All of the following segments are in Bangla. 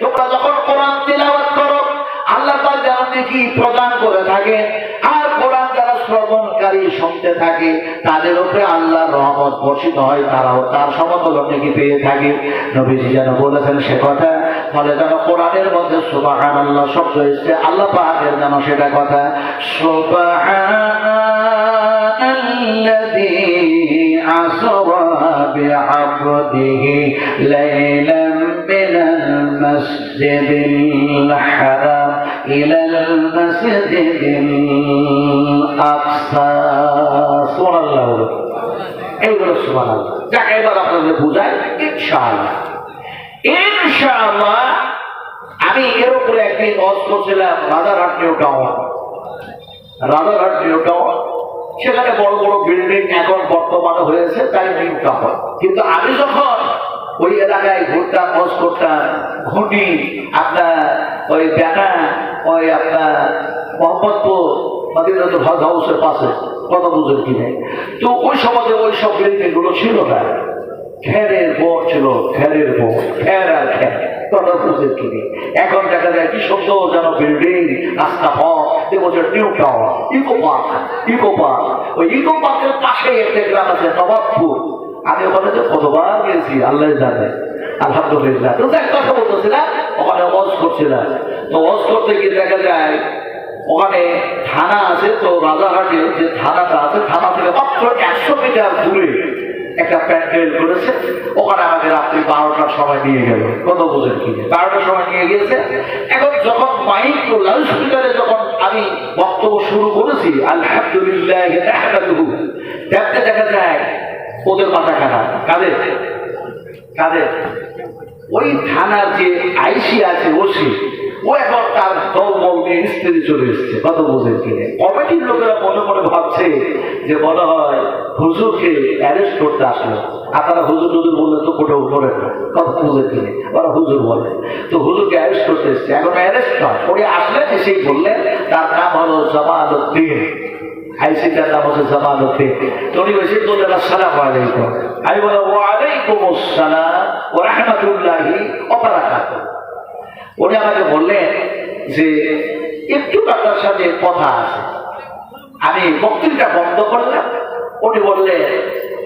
তোমরা যখন কোরআন তিলাওয়াত করো আল্লাহ পাক যেন কি প্রদান করে থাকে আর কোরআন যারা শ্রবণকারী শুনতে থাকে তাদের উপরে আল্লাহর রহমত বর্ষিত হয় তারাও তার সমতল নাকি পেয়ে থাকে নবীজি যেন বলেছেন সে কথা ফলে যেন কোরআনের মধ্যে সুবাহান আল্লাহ শব্দ এসছে আল্লাহ পাকের যেন সেটা কথা الذي أسرى بعبده ليلا من المسجد الحرام إلى المسجد الأقصى سبحان الله এইগুলো সুমান আল্লাহ যাকে এবার আপনাদের বুঝায় ইনশাআল্লাহ ইনশাআল্লাহ আমি এর উপরে একদিন বস করছিলাম Rajarhat New Town Rajarhat New Town সেখানে বড় বড় বিল্ডিং এখন বর্তমানে হয়েছে তাই নিউ টাউন কিন্তু আমি যখন ওই এলাকায় ঘুরতাম বস করতাম ঘুটি, আপনার ওই ব্যানা ওই আপনার মোহাম্মদপুর, মাদিনাতুল হাউসের পাশে, কত বুঝেন কিনে। তো ওই সমাজে ওই সব বিল্ডিংগুলো ছিল না। খেরের বোর ছিল, খেরের বোর খের আর খের কথা বুঝেন কিনে। এখন দেখা যায় কি সুন্দর যেন বিল্ডিং, রাস্তা পথ বলছে new town, eco park eco park. ওই ইকো পার্কের পাশে একটা গ্রাম আছে, নবাবপুর। আমি ওখানে যে কতবার গেছি, আল্লাহ জানে। আলহামদুলিল্লাহ। কথা ওখানে ওয়াজ করছিলাম তো ওয়াজ করতে গিয়ে দেখা যায়, ওখানে থানা আছে, তো রাজারহাটে যে থানাটা আছে, থানা থেকে মাত্র একশো মিটার দূরে একটা প্যান্ডেল করেছে। ওখানে আমাকে রাত্রি বারোটার সময় নিয়ে গেল। কত বোঝেন কি? বারোটার সময় নিয়ে গিয়েছে। এখন যখন মাইক লাউড স্পিকারে যখন আমি বক্তব্য শুরু করেছি, আলহামদুলিল্লাহ দেখতে দেখা যায় ওদের মাথা খারাপ কাদের? কাদের? ওই থানার যে আইসি আছে, ওসি, ও এখন তার দলবল নিয়ে স্ত্রী চলে এসছে কত বোঝেন কিনে কমিটির লোকেরা মনে মনে ভাবছে যে মনে হয় হুজুরকে অ্যারেস্ট করতে আসলো। আপনারা হুজুর হুজুর বললে তো করেন না কত বোঝেন কিনে ওরা হুজুর বলে। তো হুজুরকে অ্যারেস্ট করতে এসছে। এখন অ্যারেস্ট নয়, উনি আসলেন এসেই বললেন, তার নাম হলো জামাল উদ্দিন। আমি বক্তৃতা বন্ধ করলাম উনি বললেন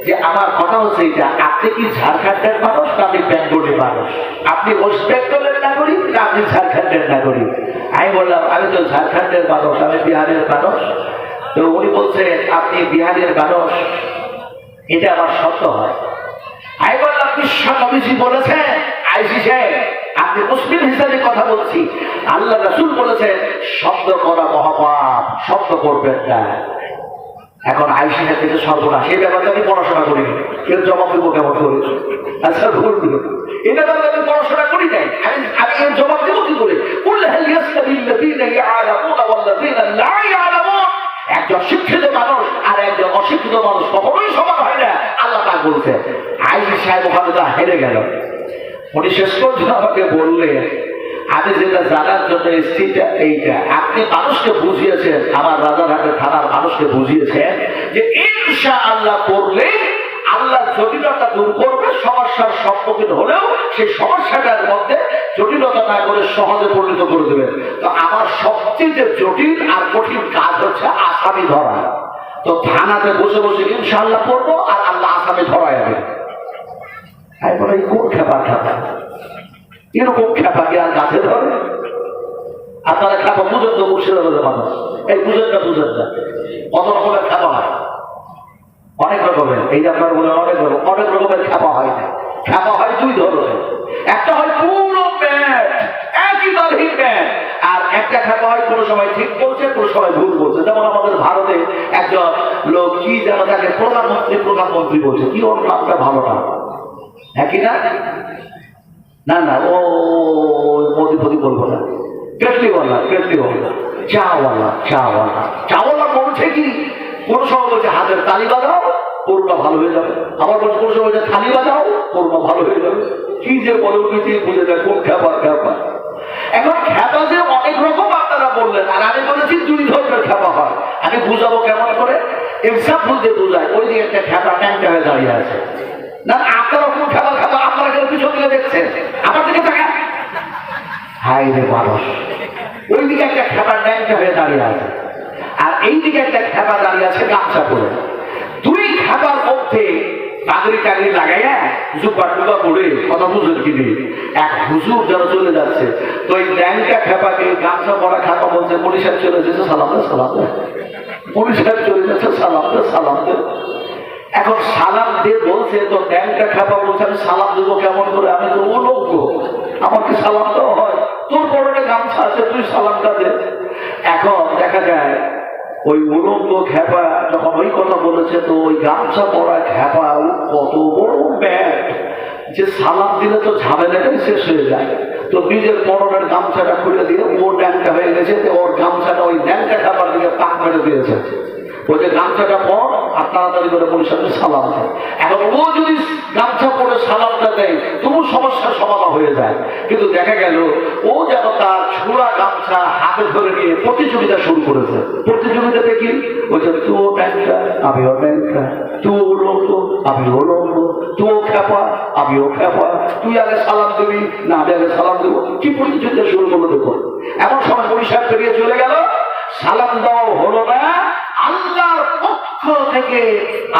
যে আমার কথা হচ্ছে এটা আপনি কি ঝাড়খণ্ডের মানুষ না আপনি বেঙ্গলের মানুষ আপনি ওয়েস্ট বেঙ্গলের নাগরিক না আপনি ঝাড়খণ্ডের নাগরিক আমি বললাম, আমি তো ঝাড়খণ্ডের মানুষ, আমি বিহারের মানুষ। উনি বলছেন আপনি বিহারের মানুষ এটা আমার সত্য হয়। বললাম আইসি আপনি মুসলিম হিসাবে কথা বলছি। আল্লাহ রাসুল শব্দ করা মহাপাপ, শব্দ করবেন না। এখন সর্বনাশ। এই ব্যাপারে আমি পড়াশোনা করি কেউ জবাব দেবো কেমন করে? আচ্ছা বলব এই ব্যাপারে আমি পড়াশোনা করি নাই। আমি আমি জবাব দেবো কি করে? কুল হাল ইয়াস্তাবিল্লাযীনা ইয়ালামুনা ওয়াল্লাযীনা লা ইয়ালামুন। একজন শিক্ষিত মানুষ আর একজন অশিক্ষিত মানুষ কখনোই সমান হয় না। আল্লাহ তা বলছে আইসি সাহেব ওখানে তা হেরে গেল। উনি শেষ পর্যন্ত আমাকে আমি যেটা জানার জন্য এসেছি এইটা। আপনি মানুষকে বুঝিয়েছেন, আমার রাজারহাটের থানার মানুষকে বুঝিয়েছেন যে ইনশা আল্লাহ করলে আল্লাহ জটিলতা দূর করবে, সমস্যার সম্মুখীন হলেও সেই সমস্যাটার মধ্যে জটিলতা না করে সহজে পরিণত করে দেবেন তো আমার সবচেয়ে জটিল আর কঠিন কাজ হচ্ছে আসামি ধরা। তো থানাতে বসে বসে ইনশাআল্লাহ করব আর আল্লাহ আসামি ধরা যাবে আমি বলে কোন খেপা খেপা? এরকম খেপাকে আর গাছে ধরে? আপনারা খেপা বুঝেন তো মুর্শিদাবাদের মানুষ। এই বুঝেন না বুঝেন না। কত রকমের খেপা হয়? অনেক রকমের, এই যে আপনার বলে অনেক রকম, অনেক রকমের খেপা হয় না। খেপা হয় দুই ধরনের। একটা হয় পুরো প্যাট, একই দলহীন প্যাট। আর একটা খেপা হয় কোনো সময় ঠিক বলছে, কোনো সময় ভুল বলছে। যেমন আমাদের ভারতে একজন লোক কি যেন তাকে প্রধানমন্ত্রী প্রধানমন্ত্রী বলছে। কি ওর নামটা ভালো না একই না? না না, ও মোদি ফদি বলব না। কেটলিওয়ালা কেটলিওয়ালা চাওয়ালা চাওয়ালা। চাওয়ালা বলছে কি? কোন সময় বলছে, হাতের তালি বাজাও করুণা ভালো হয়ে যাবে। আবার বলছে, কোন সময় বলছে, থালি বাজাও করুণা ভালো হয়ে যাবে। কি যে বলে উঠেছি, বুঝে যায় কোন খ্যাপা খ্যাপা এখন খ্যাপা যে অনেক রকম আপনারা বললেন, আর আমি বলেছি দুই ধরনের খ্যাপা হয়। আমি বুঝাবো কেমন করে? এক্সাম্পল দিয়ে বুঝায়, ওই দিকে একটা খ্যাপা ট্যাঙ্কা হয়ে দাঁড়িয়ে আছে। না, আপনারা কোন খেলা খেলা আপনারা কেউ পিছন দিকে দেখছেন? আমার দিকে তাকান। হাই রে মানুষ। ওই দিকে একটা খেপার ন্যাংটা হয়ে দাঁড়িয়ে আছে। আর এই দিকে একটা খেপা দাঁড়িয়ে আছে গামছা করে দুই খেপার মধ্যে পাগড়ি টাগড়ি লাগাইয়া জুপা টুপা পড়ে কথা বুঝুন কি নেই? এক হুজুর যেন চলে যাচ্ছে, তো ওই ন্যাংটা খেপাকে গামছা পরা খাপা বলছে মনীষার চলে যাচ্ছে সালাম দে সালাম দে মনীষার চলে যাচ্ছে সালাম দে সালাম দে এখন সালাম দিয়ে বলছে, তো ব্যাংকটা খাপা বলছে, আমি সালাম দেবো কেমন করে? আমি তো অনজ্ঞ আমাকে সালাম দেওয়া হয়? তোর পরনে গামছা আছে, তুই সালামটা দে। এখন দেখা যায় ওই উলঙ্গ খ্যাপা যখন ওই কথা বলেছে, তো ওই গামছা পরা খ্যাপা কত বড় ব্যাগ যে সালাম দিলে তো ঝামেলাটাই শেষ হয়ে যায়। তো নিজের পরনের গামছাটা খুলে দিয়ে ওর ড্যাংটা হয়ে গেছে ওর গামছাটা ওই ড্যাংটা খাবার দিকে পাক মেরে দিয়েছে। যে গামছাটা পর আর তাড়াতাড়ি করে পরিষদে সালাম দেয় এখন ও যদি গামছা পরে সালামটা দেয় তবু সমস্যার সমাধান হয়ে যায়। কিন্তু দেখা গেল, ও যেন তার ছোড়া গামছা হাতে ধরে নিয়ে প্রতিযোগিতা শুরু করেছে। প্রতিযোগিতাতে কি? বলছে তুই ব্যাংকটা আমিও ব্যাংকটা। তুই উলঙ্গ আমি উলঙ্গ তুই খেপা আমিও খেপা। তুই আগে সালাম দিবি, না আমি আগে সালাম দেবো। কি প্রতিযোগিতা শুরু করল দেখো এমন সময় পরিষ্কার পেরিয়ে চলে গেল। সালাম দেওয়া হলো না। পক্ষ থেকে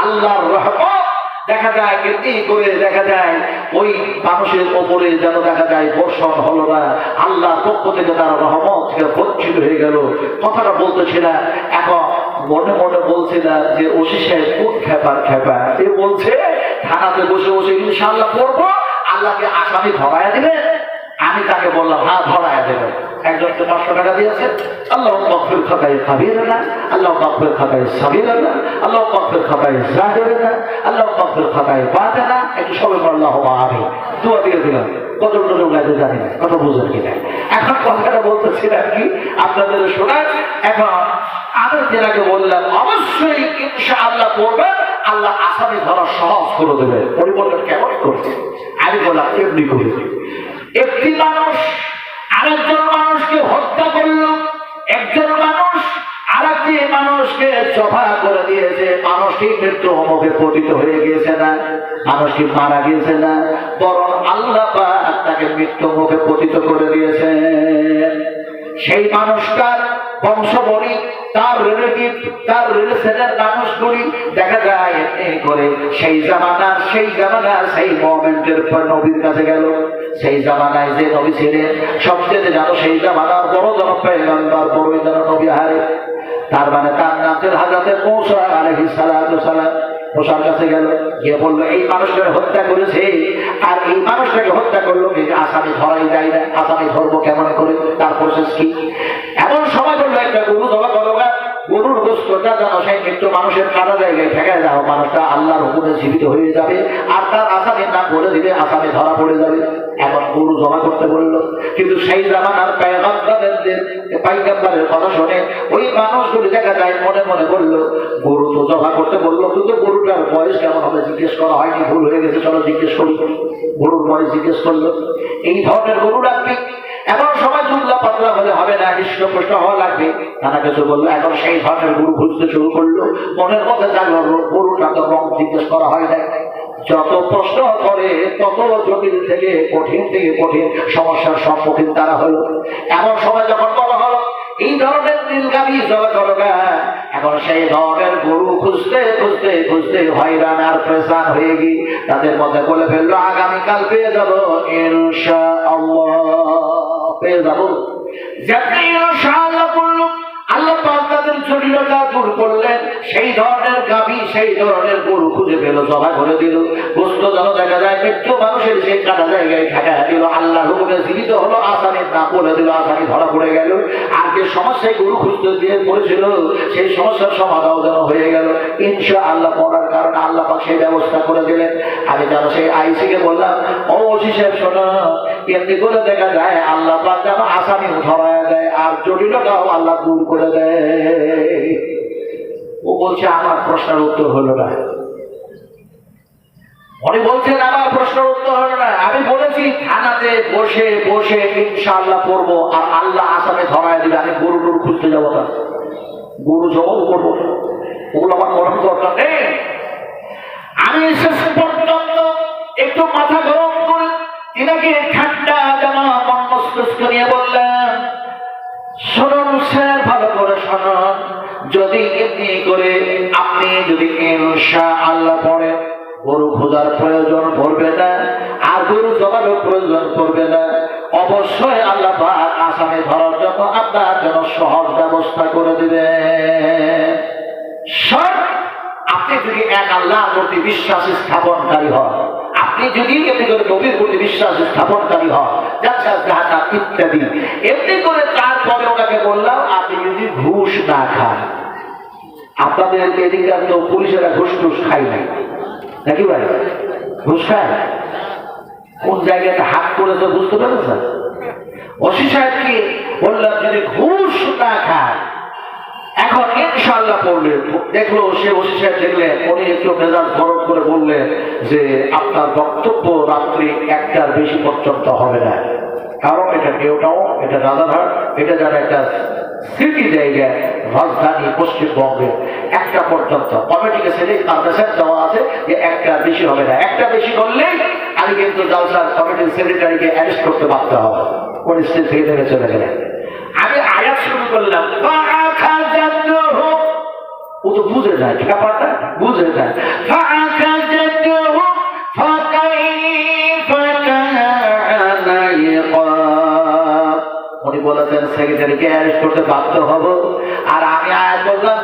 আল্লাহর রহমত দেখা যায় এমনি করে দেখা যায়, ওই মানুষের ওপরে যেন দেখা যায় বর্ষণ হলো না। আল্লাহর পক্ষ থেকে তার রহমত বঞ্চিত হয়ে গেল। কথাটা বলতেছি না। এখন মনে মনে বলছে না যে ওসি সাহেব কোন খেপার খেপা? এ বলছে, থানাতে বসে বসে ইনশাল্লাহ পড়ব আল্লাহকে আসামি ধরায় দেবে আমি তাকে বললাম হ্যাঁ ধরায় দেবে একজনকে পাঁচশো টাকা দিয়েছে আল্লাহ মকফির খাতায় খাবির না আল্লাহ মকফির খাতায় সাবির না আল্লাহ মকফির খাতায় জাহের না আল্লাহ মকফির খাতায় বাদে না একটু সবে আল্লাহ আমি দোয়া দিয়ে দিলাম। কত লোক গাইতে জানি না, কত বুঝেন কিনা এখন কথাটা বলতেছিলাম কি, আপনাদের শোনার, এখন আমি যেটাকে বললাম, অবশ্যই ইনশা আল্লাহ করবেন আল্লাহ আসামি ধরা সহজ করে দেবে। পরিবর্তন কেমন করছে আমি বললাম, এমনি করে একটি মানুষ আরেকজন মানুষকে হত্যা করল একজন মানুষ আরেকটি মানুষকে সফা করে দিয়েছে। মানুষটি মৃত্যু মুখে পতিত হয়ে গিয়েছে না, মানুষটি মারা গিয়েছে না, বরং আল্লাহ তাকে মৃত্যু মুখে পতিত করে দিয়েছে। সেই মানুষটার বংশবলী, তার রিলেটিভ তার রিলেশনের মানুষগুলি দেখা যায় করে সেই জামানার সেই জামানার, সেই মোমেন্টের পর নবীর কাছে গেল। সেই মানে গিয়ে বলল, এই মানুষটাকে হত্যা করেছে। আর এই মানুষটাকে হত্যা করল কিন্তু আসামি ধরাই যায় না। আসামি ধরবো কেমন করে? তার প্রসেস কি? এমন সময় বলল, একটা গরু জবা করো গরুর গোস্তটা যেন সেই মৃত্যু মানুষের কাটা জায়গায় ফেঁকায় যাও মানুষটা আল্লাহর হুকুমে জীবিত হয়ে যাবে। আর তার আসামির না করে দিবে আসামি ধরা পড়ে যাবে। এখন গরু জমা করতে বলল। কিন্তু সেই জামানার পায়গাম্বারের পাইগাম্বারের কথা শুনে ওই মানুষগুলি দেখা যায়, মনে মনে বলল, গরু তো জমা করতে বলল, কিন্তু গরুটার বয়স কেমন হবে? জিজ্ঞেস করা হয়নি, ভুল হয়ে গেছে, চলো জিজ্ঞেস করি। গরুর বয়স জিজ্ঞেস করল, এই ধরনের গরু রাখবি? এমন সময় দুধলা পাতলা হলে হবে না হৃষ্টপুষ্ট হওয়া লাগবে। নানা কিছু বলল, এখন সেই ধরনের গরু খুঁজতে শুরু করল। মনের মধ্যে জানলো গরুটা তো রং জিজ্ঞেস করা হয় না যত প্রশ্ন করে, তত জটিল থেকে, কঠিন থেকে কঠিন সমস্যার সম্মুখীন তারা হলো। এমন সময় যখন বলা হলো, এই ধরনের নীলগামী জগৎগা এখন সেই ধরনের গরু খুঁজতে খুঁজতে খুঁজতে হয়রান আর প্রেসান হয়ে গিয়ে তাদের মধ্যে বলে ফেলল, আগামীকাল পেয়ে যাব ইনশা পেয়ে যাব। যাতে আল্লাহ পাক জটিলতা দূর করলেন, সেই ধরনের গাভী, সেই ধরনের গরু খুঁজে পেল জমা করে দিল। গোস্ত যেন দেখা যায় মৃত্যু মানুষের সেই কাটা জায়গায় ঠেকা দিল আল্লাহ হুকুমে জীবিত হলো আসামির নাম বলে দিল, আসামি ধরা পড়ে গেল। আর যে সমস্যায় গরু খুঁজতে দিয়ে পড়েছিল, সেই সমস্যার সমাধান যেন হয়ে গেল। ইনশা আল্লাহ পড়ার কারণে আল্লাহ পাক সেই ব্যবস্থা করে দিলেন। আমি যেন সেই আইসিকে বললাম, ও ওসি সাহেব, শোনো, এমনি করে দেখা যায়, আল্লাহ পাক যেন আসামি ধরায় দেয়, আর জটিলতাও আল্লাহ দূর করে দেয়। বলছে, আমার প্রশ্নের উত্তর হলো না। উনি বলছেন, আমার প্রশ্নের উত্তর হলো না। আমি বলেছি, থানাতে বসে বসে ইনশাআল্লাহ পড়ব আর আল্লাহ আসামে ধরায় দিবে, আমি গরু টরু খুঁজতে যাব না গরু জবাব করব। ওগুলো আমার করার দরকার নেই। আমি শেষ পর্যন্ত একটু মাথা গরম করে তিনাকে ঠান্ডা জামা মন মস্তিষ্ক নিয়ে বললেন শুনুন স্যার ভালো করে শুনুন যদি এমনি করে আপনি যদি ইনশা আল্লাহ পড়েন, গরু খোঁজার প্রয়োজন পড়বে না, আর গরু জমানোর প্রয়োজন পড়বে না। অবশ্যই আল্লাহ আসামে ধরার জন্য আপনার জন্য সহজ ব্যবস্থা করে দিবে আপনি যদি এক আল্লাহ প্রতি বিশ্বাস স্থাপনকারী হন আপনি যদি এমনি করে নবীর প্রতি বিশ্বাস স্থাপনকারী হন, যাচ্ছা ইত্যাদি। এমনি করে তারপরে ওনাকে বললাম, আপনি যদি ঘুষ না খান, আপনাদের এদিকে তো পুলিশেরা ঘুষ টুস খাই নাই। নাকি ভাই? ঘুষ খায়? কোন জায়গাতে হাত করেছে বুঝতে পেরেছেন? ওসি সাহেবকে বললাম যদি ঘুষ না খায় এখন ইনশাল্লাহ পড়লে, দেখল সে বসে সাহেব দেখলেন উনি একটু মেজাজ গরম করে বললে যে আপনার বক্তব্য রাত্রি একটার বেশি পর্যন্ত হবে না। কারণ এটা কেউটাও এটা রাজাঘাট এটা যারা একটা স্মৃতি জায়গা রাজধানী পশ্চিমবঙ্গে একটা পর্যন্ত। কমিটিকে ছেড়ে তার কাছে দেওয়া আছে যে একটা বেশি হবে না। একটা বেশি করলেই আমি কিন্তু জালসার কমিটির সেক্রেটারিকে অ্যারেস্ট করতে পারতে হবে। কোন স্টেজ থেকে চলে গেলেন। আমি আয়াত শুরু করলাম। ও তো বুঝে যায় ব্যাপারটা বুঝে যায়। উনি বলেছেন, সেক্রেটারিকে অ্যারেস্ট করতে বাধ্য হব। আর আমি আয় বললাম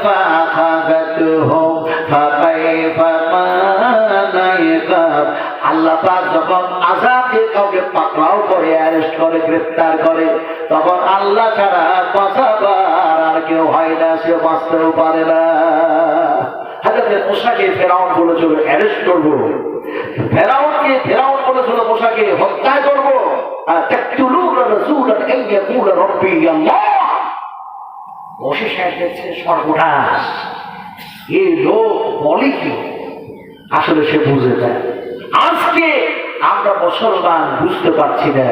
আল্লাহ পাক যখন আজাদকে কাউকে পাকড়াও করে অ্যারেস্ট করে, গ্রেফতার করে, তখন আল্লাহ ছাড়া কথা সে বাঁচতেও পারে না। পোশাকে বলেছিল, অ্যারেস্ট করব। বলেছিল পোশাকে হত্যা করব। আসলে সে বুঝে যায়। আজকে আমরা মুসলমান বুঝতে পারছি না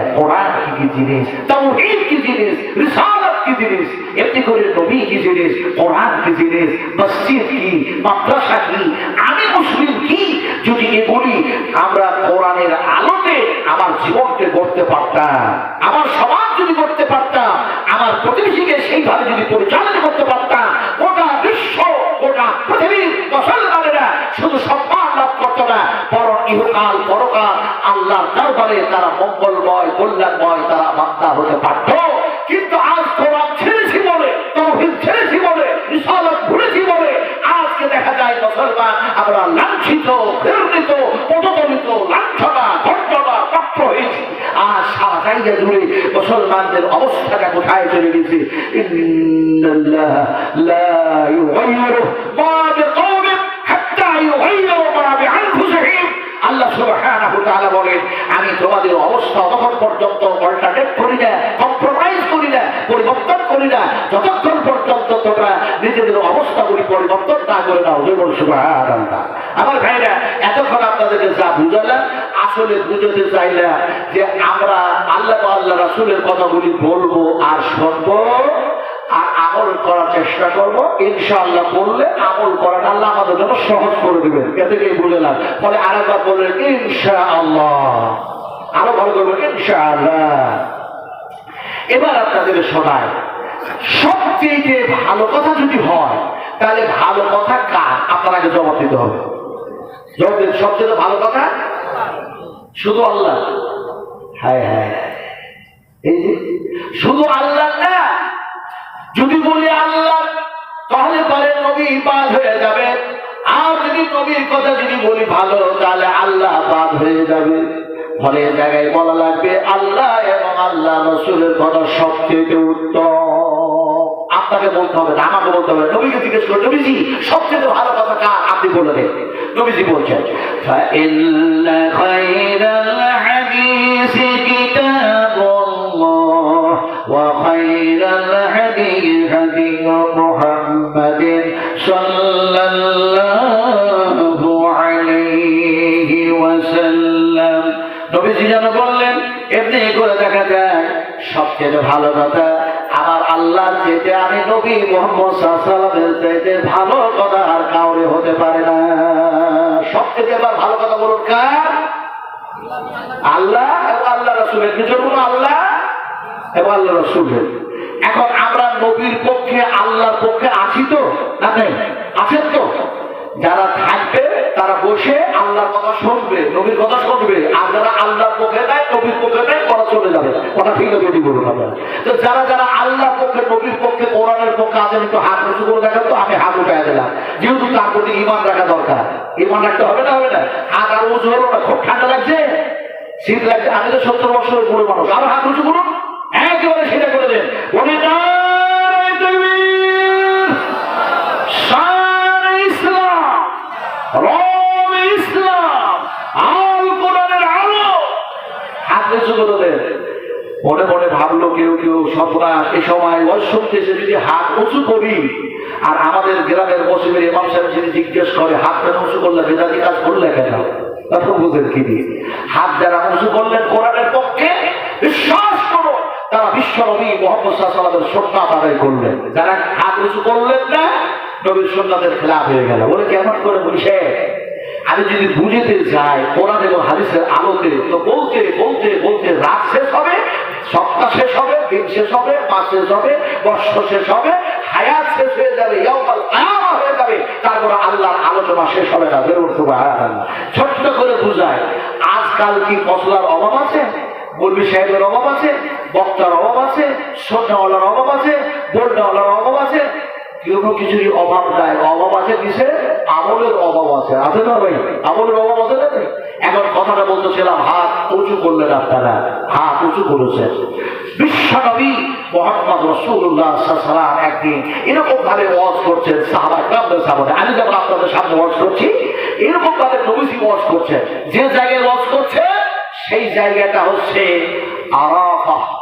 কি কি জিনিস, তাওহীদ কি জিনিস কি জিনিস? এমনি করে নবী কি জিনিস? কোরআন কি জিনিস? মসজিদ কি? মাদ্রাসা কি? আমি মুসলিম কি? যদি এগুলি আমরা কোরআনের আলোতে আমার জীবনকে গড়তে পারতাম, আমার সমাজ যদি করতে পারতাম, আমার প্রতিবেশীকে সেইভাবে যদি পরিচালনা করতে পারতাম, গোটা বিশ্ব, গোটা পৃথিবীর মুসলমানেরা শুধু সম্মান লাভ করত না, বরং ইহকাল পরকাল আল্লাহর দরবারে তারা মঙ্গলময়, কল্যাণময় তারা বার্তা হতে পারত। কিন্তু আজ কোরআন ছেড়েছি বলে ছেড়েছি বলে ভুলেছি বলে আজকে দেখা যায় মুসলমান আমরা লাঞ্ছিত, ঘৃণিত পদদলিত লাঞ্ছনা ঘটনা প্রাপ্ত হয়েছি মুসলমানদের অবস্থাটা কোথায় চলে গেছে? আল্লাহ তাআলা বলেন, আমি তোমাদের অবস্থা তখন পর্যন্ত অল্টারনেট করি না কম্প্রোমাইজ করি না, পরিবর্তন করি না। যতক্ষণ পর্যন্ত তোমরা নিজেদের অবস্থাগুলি পরিবর্তন না করে নাও যেমন সুবহানাল্লাহ। আমার ভাইরা, এতক্ষণ আপনাদেরকে যা বুঝালাম, আসলে বুঝতে চাইলাম যে আমরা আল্লাহ আল্লাহ রাসূলের কথাগুলি বলব আর শুনব আর আমল করার চেষ্টা করব। ইনশাআল্লাহ বললে আমল করার আল্লাহ আমাদের জন্য সহজ করে দিবেন। এতে কি বুঝলাম ফলে আরেকবার বললেন, ইনশাআল্লাহ। আরও ভালো করবেন ইনশাআল্লাহ। এবার আপনাদের শোনায়, সবচেয়ে ভালো কথা যদি হয়, তাহলে ভালো কথা কার? আপনার আগে জবাব দিতে হবে। জবাব দিন, সবচেয়ে ভালো কথা? শুধু আল্লাহ। হ্যাঁ হ্যাঁ। এই যে, শুধু আল্লাহ না যদি বলি আল্লাহ তাহলে পরে নবী বাদ হয়ে যাবে আর যদি নবীর কথা যদি বলি ভালো তাহলে আল্লাহ বাদ হয়ে যাবে ফলে এ জায়গায় বলা লাগবে আল্লাহ এবং আল্লাহ রসুলের কথা সবচেয়ে উত্তম আপনাকে বলতে হবে না আমাকে বলতে হবে নবীকে জিজ্ঞেস করে নবীজি সবচেয়ে ভালো কথা কার আপনি বলে দেন নবীজি বলছেন فإن خير الحديث كتاب الله وخير الهدي هدي محمد صلى الله عليه وسلم নবীজি যেন বললেন এমনি করে দেখা যায় সবচেয়ে ভালো কথা আমার আল্লাহর চেয়ে আমি নবী মোহাম্মদ সাল্লামের চাইতে ভালো কথা আর কাউরে হতে পারে না সবচেয়ে এবার ভালো কথা বলুন কার আল্লাহ এবং আল্লাহ রসুলের নিজের কোনো আল্লাহ এবং আল্লাহ রসুলের এখন আমরা নবীর পক্ষে, আল্লাহর পক্ষে আছি তো না নেই? আছেন তো? যারা থাকবে, তারা বসে আল্লাহর কথা শুনবে, নবীর কথা শুনবে। আর যারা আল্লাহর পক্ষে নেয়, নবীর পক্ষে নেয় ওরা চলে যাবে। কথা ঠিক আছে বলুন আপনারা। তো যারা যারা আল্লাহর পক্ষে, নবীর পক্ষে, কোরআনের পক্ষে আছেন, একটু হাত উঁচু করে দেখান তো, আমি হাত উঠে দিলাম। যেহেতু তার প্রতি ইমান রাখা দরকার। ইমান রাখতে হবে না হবে না? হাত আর উঁচু হলো না, খুব ঠান্ডা লাগছে? শীত লাগছে, আমি তো সত্তর বছরের বুড়ো মানুষ। আরও হাত উঁচু করুন। মনে মনে ভাবলো কেউ কেউ সন্ত্রাস এই সময় অসুখতে এসে যদি হাত উঁচু করি, আর আমাদের গ্রামের মসজিদের ইমাম সাহেব যদি জিজ্ঞেস করে, হাত কেন উঁচু করলে? বেদাতি কাজ করলে কেন? তখন বুঝেন কি হাত যারা উঁচু করলেন কোরআনের পক্ষে, বিশ্বাস তারা বিশ্ব নবী মোহাম্মদ সাল্লামের সন্ন্যাত আদায় করলেন। যারা হাত উঁচু করলেন না, নবীর সন্ন্যাতের খেলাফ হয়ে গেল। বলে কেমন করে বুঝে আমি যদি বুঝতে যাই, কোরআন এবং হাদিসের আলোতে, তো বলতে বলতে বলতে রাত শেষ হবে, সপ্তাহ শেষ হবে, দিন শেষ হবে, মাস শেষ হবে, বর্ষ শেষ হবে, হায়াত শেষ হয়ে যাবে হয়ে যাবে, তারপর আল্লাহর আলোচনা শেষ হবে না বেরোর ছোট্ট করে বুঝায়, আজকাল কি মশলার অভাব আছে? মুরবি সাহেবের অভাব আছে? বক্তার অভাব আছে সন্ধ্যাওয়ালার অভাব আছে, বন্যাওয়ালার অভাব আছে, কেউ কিছুরই অভাব নাই। অভাব আছে কিসে আমলের অভাব আছে। আছে না ভাই? আমলের অভাব আছে না এখন কথাটা বলতেছিলাম হাত উঁচু করলেন আপনারা। হাত উঁচু করেছেন। বিশ্বনবী মোহাম্মদ রসুল্লাহ সাল্লাম একদিন এরকম ভাবে ওয়াজ করছেন, সাহাবা কামদের সামনে। আমি যখন আপনাদের সামনে ওয়াজ করছি এরকম ভাবে নবীজি ওয়াজ করছেন। যে জায়গায় ওয়াজ করছে, সেই জায়গাটা হচ্ছে আরাফা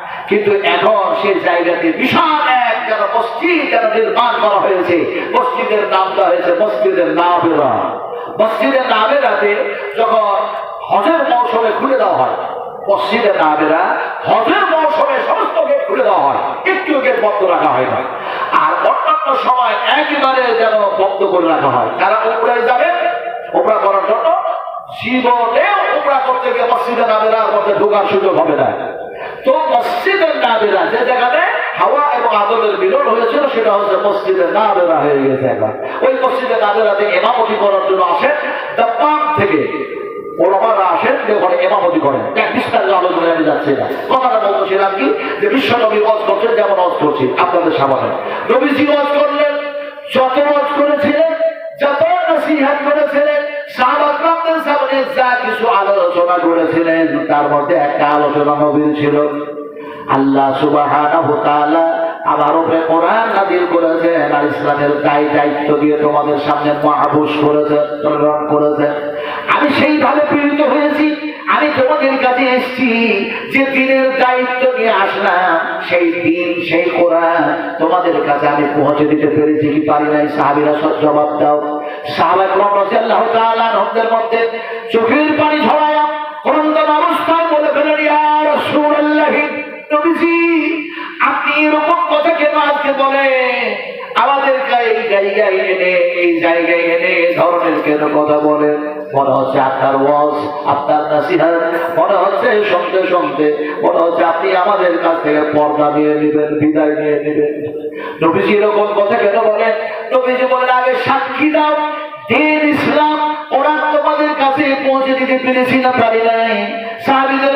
কিন্তু এখন সেই জায়গাতে বিশাল এক যেন মসজিদ যেন নির্মাণ করা হয়েছে। মসজিদের নাম দেওয়া হয়েছে মসজিদের নাবেরা মসজিদের নাবেরাতে যখন হজের মৌসুমে খুলে দেওয়া হয় মসজিদে নাবেরা হজের মৌসুমে সমস্ত গেট খুলে দেওয়া হয়, একটিও গেট বন্ধ রাখা হয় না। আর অন্যান্য সময় একেবারে যেন বন্ধ করে রাখা হয়। তারা উমরায় যাবেন উমরা করার জন্য জীবনেও উমরা করতে গিয়ে মসজিদে নাবেরার মধ্যে ঢোকার সুযোগ হবে না। তো মসজিদের নাবেরা যে জায়গাতে হাওয়া এবং আদলের মিলন হয়েছিল, সেটা হচ্ছে মসজিদের নাবেরা হয়ে গেছে এখন। ওই মসজিদের নাবেরাতে এমামতি করার জন্য আসেন, দাম্মাম থেকে আসেন, যে ওখানে এমামতি করেন। এক বিস্তারিত আলোচনায় আমি যাচ্ছি না। কথাটা বলতেছিলাম কি? যে বিশ্ব নবী ওয়াজ করছেন, যেমন ওয়াজ করছি, আপনাদের সামনে। নবীজি ওয়াজ করলেন, যত ওয়াজ করেছিলেন, যত নসিহাত করেছিলেন আলোচনা করেছিলেন তার মধ্যে একটা আলোচনা নবীর ছিল। আল্লাহ সুবাহ আমার উপরে কোরআন নাজিল করেছে, আর ইসলামের দায় দায়িত্ব দিয়ে তোমাদের সামনে মহাবুস করেছে রণ করেছে। আমি সেইভাবে পীড়িত হয়েছি, আমি তোমাদের কাছে এসছি, যে দিনের দায়িত্ব নিয়ে আসলাম, সেই দিন, সেই কোরআন তোমাদের কাছে আমি পৌঁছে দিতে পেরেছি কি পারি নাই, সাহাবিরা সব জবাব দাও। সাহাবাহ রাজিয়াল্লাহু তাআলা নবদের মধ্যে চোখের পানি ঝরায়া কোন অবস্থায় বলে ফেলেন, ইয়া রাসূলুল্লাহ, নবীজি এরকম কথা কেন আজকে বলে? আমাদেরকে এই জায়গায় এনে, এই জায়গায় এনে এই ধরনের কেন কথা বলেন মনে হচ্ছে আপনার ওয়াজ, আপনার নাসিহাত, মনে হচ্ছে শুনতে শুনতে, মনে হচ্ছে আপনি আমাদের কাছ থেকে পর্দা নিয়ে নেবেন, বিদায় নিয়ে নেবেন। নবীজি এরকম কথা কেন বলেন নবীজি বলেন, আগে সাক্ষী দাও, দিন ইসলাম, ওরা তোমাদের কাছে পৌঁছে দিতে পেরেছি না পারি নাই। সাহাবীদের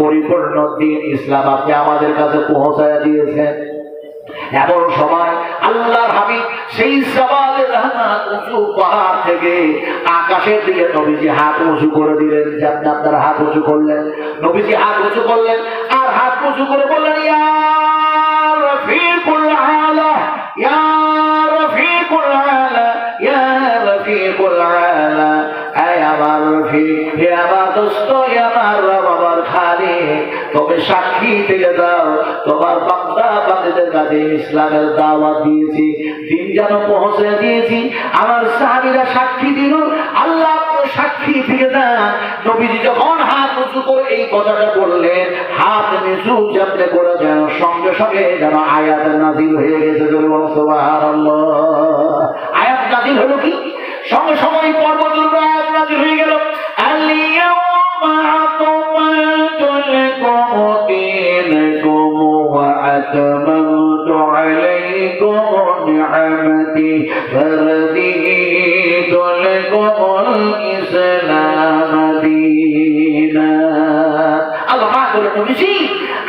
পরিপূর্ণ দিন ইসলাম আপনি আমাদের কাছে পৌঁছায় দিয়েছেন। এমন সময় আল্লাহর হাবিব সেই সওয়ালের উঁচু পাহাড় থেকে আকাশের দিকে নবীজি হাত উঁচু করে দিলেন, জান্নাত তার হাত উঁচু করলেন। নবীজি হাত উঁচু করলেন আর হাত উঁচু করে বললেন, ইয়া রফিকুল আলা, ইয়া আমার দোস্ত আমার রব আমার খালি তবে সাক্ষী থেকে দাও, তোমার বান্দা বান্দিদের কাছে ইসলামের দাওয়াত দিয়েছি, দিন যেন পৌঁছে দিয়েছি। আমার সাহাবীরা সাক্ষী দিল, আল্লাহ সাক্ষী থেকে দেন। নবীজি যখন হাত উঁচু করে এই কথাটা বললেন, হাত নিচু যেমনি করে যেন, সঙ্গে সঙ্গে যেন আয়াত নাজিল হয়ে গেছে আয়াত নাজিল হলো কি? সঙ্গে সঙ্গে পর্বতের উপর আয়াত নাজিল হয়ে গেল।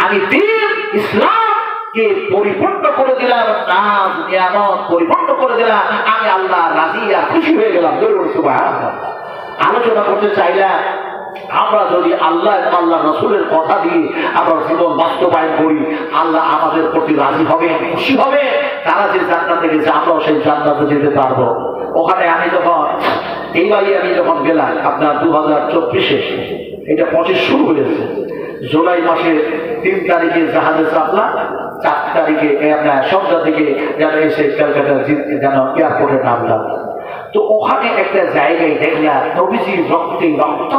আমি দিন ইসলাম কে পরিপূর্ণ করে দিলাম নাম নিয়ামত পরিপূর্ণ করে দিলাম আমি আল্লাহ, রাজি আর খুশি হয়ে গেলাম। সুবহানাল্লাহ। আলোচনা করতে চাইলাম আমরা যদি আল্লাহ আল্লাহ রসুলের কথা দিয়ে আমরা জীবন বাস্তবায়ন করি, আল্লাহ আমাদের প্রতি রাজি হবে খুশি হবে তারা যে জান্নাতে গেছে আমরাও সেই জান্নাতে যেতে পারব। ওখানে আমি যখন এইবারই আমি যখন গেলাম, আপনার দু হাজার চব্বিশে, এটা পঁচিশ শুরু হয়েছে। জুলাই মাসের তিন তারিখে জাহাজে চাপলাম, চার তারিখে আপনার সন্ধ্যা থেকে যেন এসে ক্যালকাটা যেন এয়ারপোর্টে নামলাম। তো ওখানে একটা জায়গায় দেখলাম নবীজির রক্তে রক্ত